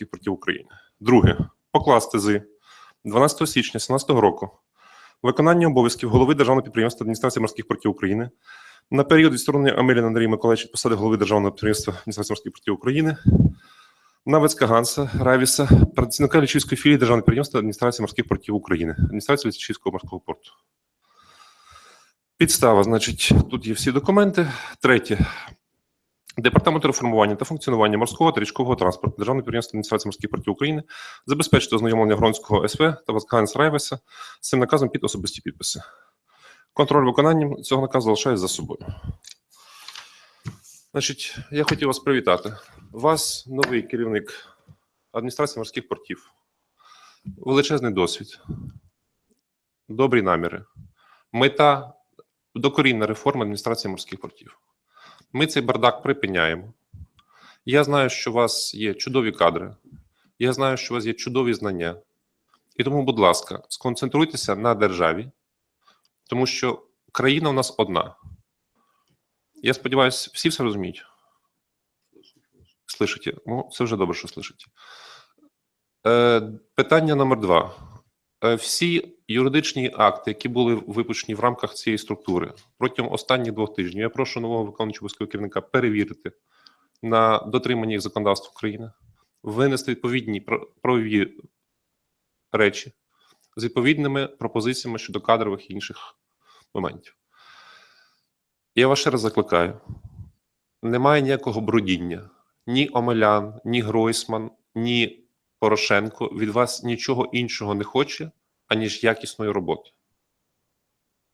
портів України. Друге. Покласти з 12 січня 2017 року виконання обов'язків голови Державного підприємства адміністрації морських портів України на період відсторонення Амеліна Андрія Миколаївича посади голови Державного підприємства адміністрації морських портів України Навицька Ганса Равіса, працівника Лічівської філії Державного підприємства адміністрації морських портів України, адміністрації Лічівського морського порту. Підстава, значить, тут є всі документи. Третє. Департамент реформування та функціонування морського та річкового транспорту Державного підприємства адміністрації морських портів України забезпечити ознайомлення Гронського СВ та Васканс Райвеса з цим наказом під особисті підписи. Контроль виконанням цього наказу залишає за собою. Значить, я хотів вас привітати. Вас новий керівник адміністрації морських портів. Величезний досвід, добрі наміри, мета докорінна реформа адміністрації морських портів. Ми цей бардак припиняємо. Я знаю, що у вас є чудові кадри. Я знаю, що у вас є чудові знання. І тому, будь ласка, сконцентруйтеся на державі, тому що країна у нас одна. Я сподіваюся, всі все розуміють. Слышите? Ну, це вже добре, що слышите. Е, питання номер два. Е, всі юридичні акти, які були випущені в рамках цієї структури протягом останніх двох тижнів, я прошу нового виконуючого обов'язкового керівника перевірити на дотримання їх законодавства України, винести відповідні правові речі з відповідними пропозиціями щодо кадрових і інших моментів. Я вас ще раз закликаю: немає ніякого бродіння. Ні Омелян, ні Гройсман, ні Порошенко від вас нічого іншого не хоче, аніж якісної роботи.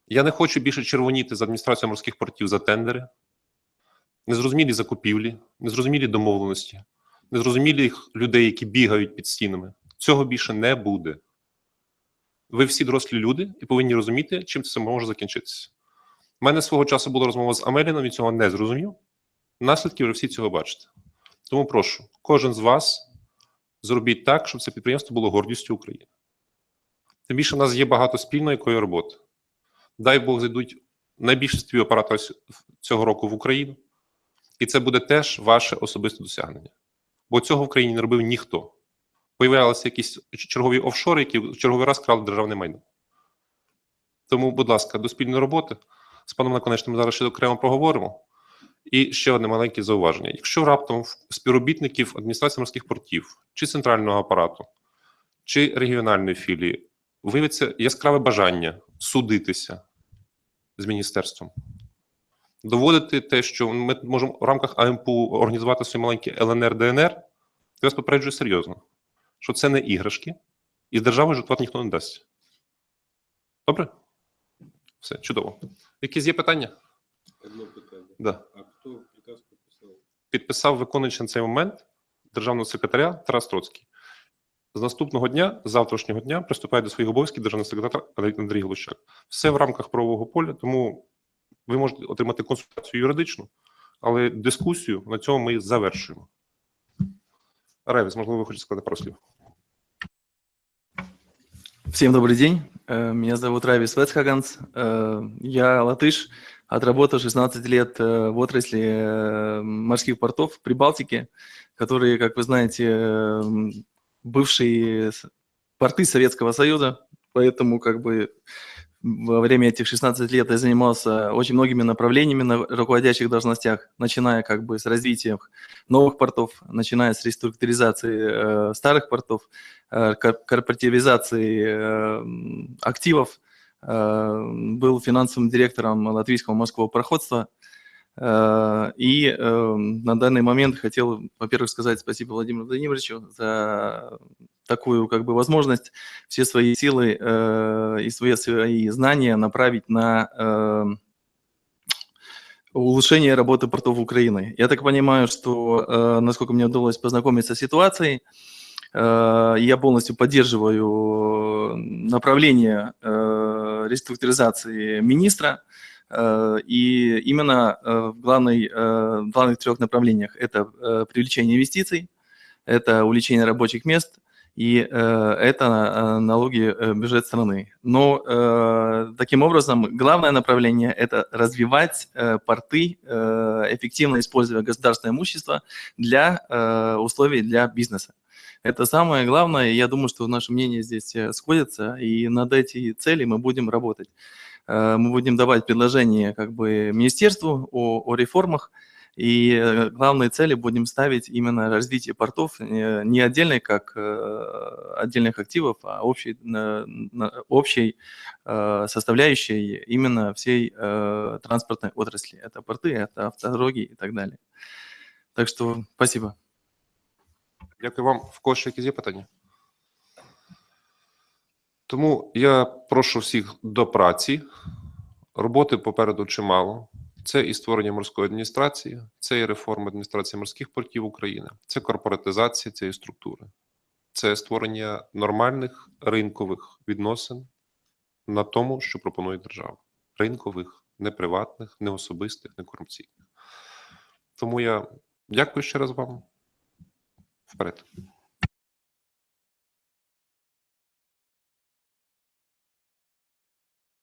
Я не хочу більше червоніти з адміністрацією морських портів за тендери, незрозумілі закупівлі, незрозумілі домовленості, незрозумілих людей, які бігають під стінами. Цього більше не буде. Ви всі дорослі люди і повинні розуміти, чим це може закінчитися. У мене свого часу була розмова з Амеліном, він цього не зрозумів. Наслідки вже всі цього бачите. Тому прошу, кожен з вас зробіть так, щоб це підприємство було гордістю України. Тим більше в нас є багато спільної якої роботи. Дай Бог зайдуть найбільші світові апарати цього року в Україну, і це буде теж ваше особисте досягнення. Бо цього в країні не робив ніхто. Появлялися якісь чергові офшори, які в черговий раз крали державне майно. Тому, будь ласка, до спільної роботи з паном Наконечним зараз ще окремо проговоримо. І ще одне маленьке зауваження: якщо раптом співробітників адміністрації морських портів чи центрального апарату, чи регіональної філії виявиться яскраве бажання судитися з міністерством, доводити те, що ми можемо в рамках АМПУ організувати свій маленький ЛНР ДНР, то я вас попереджую серйозно, що це не іграшки, і з державою жартувати ніхто не дасть. Добре? Все, чудово. Якісь є питання? Одно питання. Да А хто приказ підписав? підписав виконуючи на цей момент державного секретаря Тарас Троцький. З наступного дня, з завтрашнього дня, приступає до своїх обов'язків державний секретар Андрій Глущак. Все в рамках правового поля, тому ви можете отримати консультацію юридичну, але дискусію на цьому ми завершуємо. Ревіс, можливо, ви хочете сказати пару слів. Всем добрый день. Э, Меня зовут Равис Вецхаганс. Э, Я латыш, Отработал 16 лет э, в отрасли э, морских портов Прибалтики, которые, как вы знаете, э, м, бывшие порты Советского Союза, поэтому как бы во время этих 16 лет я занимался очень многими направлениями на руководящих должностях, начиная как бы с развития новых портов, начиная с реструктуризации э, старых портов, э, кор- корпоративизации э, активов, был финансовым директором латвийского морского проходства. Э, И э, на данный момент хотел, во-первых, сказать спасибо Владимиру Владимировичу за такую как бы возможность все свои силы э, и свои, свои знания направить на э, улучшение работы портов Украины. Я так понимаю, что, э, насколько мне удалось познакомиться с ситуацией, э, я полностью поддерживаю направление э, реструктуризации министра, э, и именно э, в, главной, э, в главных трех направлениях это привлечение инвестиций, это увеличение рабочих мест и это налоги бюджет страны. Но таким образом главное направление это развивать порты, эффективно используя государственное имущество для условий для бизнеса. Это самое главное. Я думаю, что наши мнения здесь э, сходятся, и над эти цели мы будем работать. Э, Мы будем давать предложения как бы министерству о, о реформах, и э, главные цели будем ставить именно развитие портов не отдельно как отдельных активов, а общей, общей составляющей именно всей транспортной отрасли. Это порты, это автодороги и так далее. Так что спасибо. Дякую вам. В когось якісь є питання? Тому я прошу всіх до праці. Роботи попереду чимало. Це і створення морської адміністрації, це і реформа адміністрації морських портів України, це корпоратизація цієї структури, це створення нормальних ринкових відносин на тому, що пропонує держава. Ринкових, не приватних, не особистих, не корупційних. Тому я дякую ще раз вам. vpred.